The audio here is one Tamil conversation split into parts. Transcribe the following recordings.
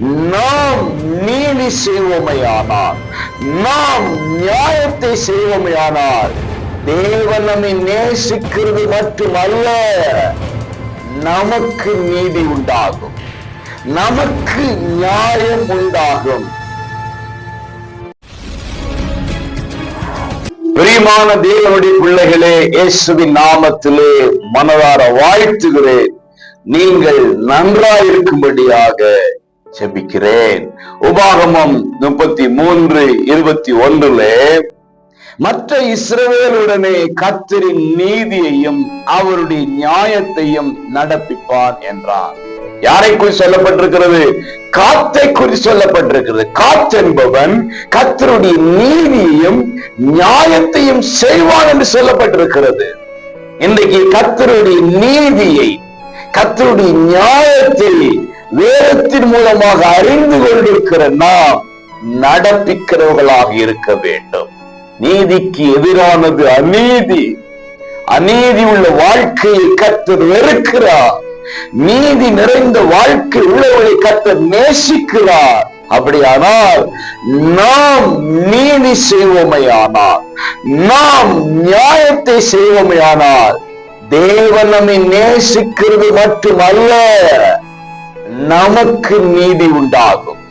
நாம் நீதி செய்வோமையானால் நாம் நியாயத்தை செய்வோமையானால் தேவன் நம்மை நேசிக்கிறது மட்டுமல்ல நமக்கு நீதி உண்டாகும். நமக்கு நியாயம் உண்டாகும். பிரியமான தேவனுடைய பிள்ளைகளே இயேசுவின் நாமத்திலே மனதார வாழ்த்துகிறேன். நீங்கள் நன்றாயிருக்கும்படியாக ஜெபிக்கிறேன் உபாகமம் முப்பத்தி மூன்று இருபத்தி ஒன்றுல மற்ற இஸ்ரவேலுடனே கத்தரின் நீதியையும் அவருடைய நியாயத்தையும் நடப்பிப்பான் என்றார். யாரை குறி சொல்லப்பட்டிருக்கிறது? காத்தை குறி சொல்லப்பட்டிருக்கிறது. காத் என்பவன் கர்த்தருடைய நீதியையும் நியாயத்தையும் செய்வான் என்று சொல்லப்பட்டிருக்கிறது. இன்றைக்கு கத்தருடைய நீதியை கத்தருடைய நியாயத்தை வேதத்தின் மூலமாக அறிந்து கொண்டிருக்கிற நாம் நடப்பிக்கிறவர்களாக இருக்க வேண்டும். நீதிக்கு எதிரானது அநீதி. அநீதி உள்ள வாழ்க்கையை கத்தர் வெறுக்கிறார். நீதி நிறைந்த வாழ்க்கை உள்ளவரை கத்தர் நேசிக்கிறார். அப்படியானால் நாம் நீதி செய்வோமையானால் நாம் நியாயத்தை செய்வோமையானால் தேவன் நம்மை நேசிக்கிறது மட்டுமல்ல. நமக்கு நீதி உண்டாகும்.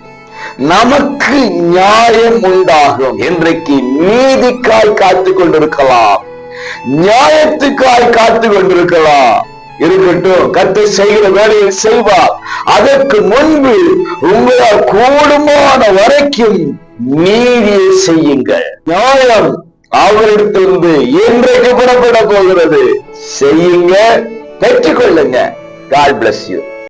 நமக்கு நியாயம் உண்டாகும். இன்றைக்கு நீதிக்காய் காத்து கொண்டிருக்கலாம். நியாயத்துக்காய் காத்து கொண்டிருக்கலாம். இருக்கட்டும் கத்து செய்கிற வேலையை செய்வார். அதற்கு முன்பு உங்களால் கூடுமான வரைக்கும் நீதியை செய்யுங்கள். நியாயம் அவரிடத்திலிருந்து இன்றைக்கு புறப்பட போகிறது. செய்யுங்க பெற்றுக்கொள்ளுங்க. God bless you